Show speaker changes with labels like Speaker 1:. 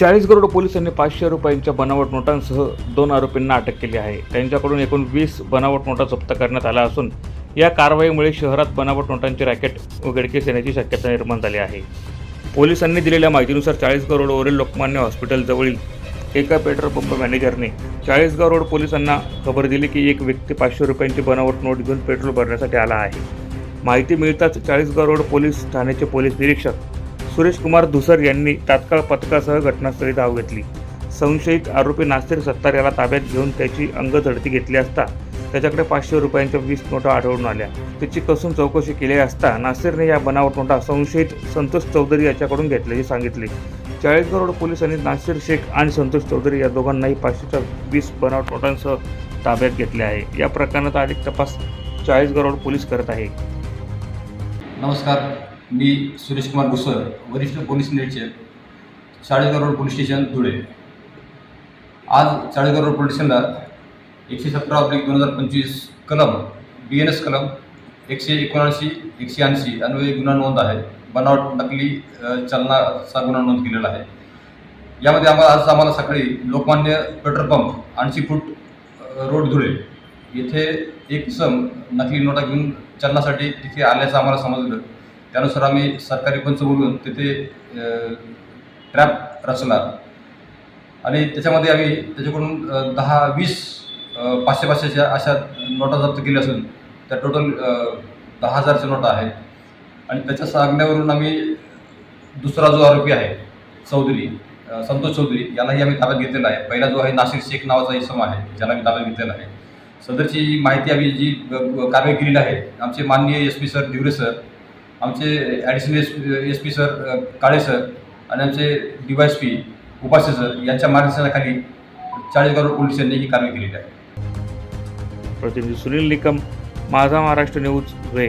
Speaker 1: चाळीस करोड पोलिसांनी पाचशे रुपयांच्या बनावट नोटांसह दोन आरोपींना अटक केली आहे. त्यांच्याकडून एकूण वीस बनावट नोटा जप्त करण्यात आल्या असून या कारवाईमुळे शहरात बनावट नोटांचे रॅकेट उघडकीस येण्याची शक्यता निर्माण झाली आहे. पोलिसांनी दिलेल्या माहितीनुसार चाळीस रोडवरील लोकमान्य हॉस्पिटलजवळील एका पेट्रोल पंप मॅनेजरने चाळीसगाव रोड पोलिसांना खबर दिली की एक व्यक्ती पाचशे रुपयांची बनावट नोट घेऊन पेट्रोल भरण्यासाठी आला आहे. माहिती मिळताच चाळीसगाव रोड पोलीस ठाण्याचे पोलीस निरीक्षक सुरेश कुमार धुसर यांनी तात्काळ पथकासह घटनास्थळी धाव घेतली. संशयित आरोपी नासिर सत्तार याला ताब्यात घेऊन त्याची अंगझडती घेतली असता त्याच्याकडे पाचशे रुपयांच्या वीस नोटा आढळून आल्या. त्याची कसून चौकशी केली असता नासिरने या बनावट नोटा संशयित संतोष चौधरी याच्याकडून घेतल्याचे सांगितले. चाळीसगाव रोड पोलिसांनी नासिर शेख आणि संतोष चौधरी या दोघांनाही पाचशेच्या वीस बनावट नोटांसह ताब्यात घेतले आहे. या प्रकरणाचा अधिक तपास चाळीसगाव रोड पोलीस करत आहे.
Speaker 2: नमस्कार. मी सुरेश कुमार घुसर वरिष्ठ पोलीस निरीक्षक Chalisgaon road police station Dhule. आज चाळीसगाव रोड पोलीस स्टेशनला एकशे सतरा ऑब्लिक दोन हजार पंचवीस कलम बी एन एस कलम एकशे एकोणऐंशी एकशे ऐंशी अन्वये गुन्हा नोंद आहे बनावट नकली चलनाचा गुन्हा नोंद केलेला आहे. यामध्ये आम्हाला आज आम्हाला सकाळी लोकमान्य पेट्रोल पंप ऐंशी फूट रोड धुळे येथे एक सम नकली नोटा घेऊन चलनासाठी तिथे आल्याचं आम्हाला समजलं. त्यानुसार आम्ही सरकारी पंच बोलून तिथे ट्रॅप रचला आणि त्याच्यामध्ये आम्ही त्याच्याकडून दहा वीस पाचशे पाचशेच्या अशा नोटा जप्त केल्या असून त्या टोटल दहा हजारच्या नोटा आहेत. आणि त्याच्या सांगण्यावरून आम्ही दुसरा जो आरोपी आहे चौधरी संतोष चौधरी यालाही आम्ही ताब्यात घेतलेला आहे. पहिला जो आहे नाशिक शेख नावाचा इसम आहे ज्याला आम्ही ताब्यात घेतलेला आहे. सदरची माहिती आम्ही जी ब- कारवाई केलेली आहे आमचे माननीय S P sir Diware sir आमचे additional S S P sir Kale sir आणि आमचे D Y S P Upasya sir यांच्या मार्गदर्शनाखाली चाळीसगाव करोड पोलीस यांनी ही कारवाई केलेली आहे.
Speaker 1: प्रतिनिधी सुनील निकम माझा महाराष्ट्र न्यूज वे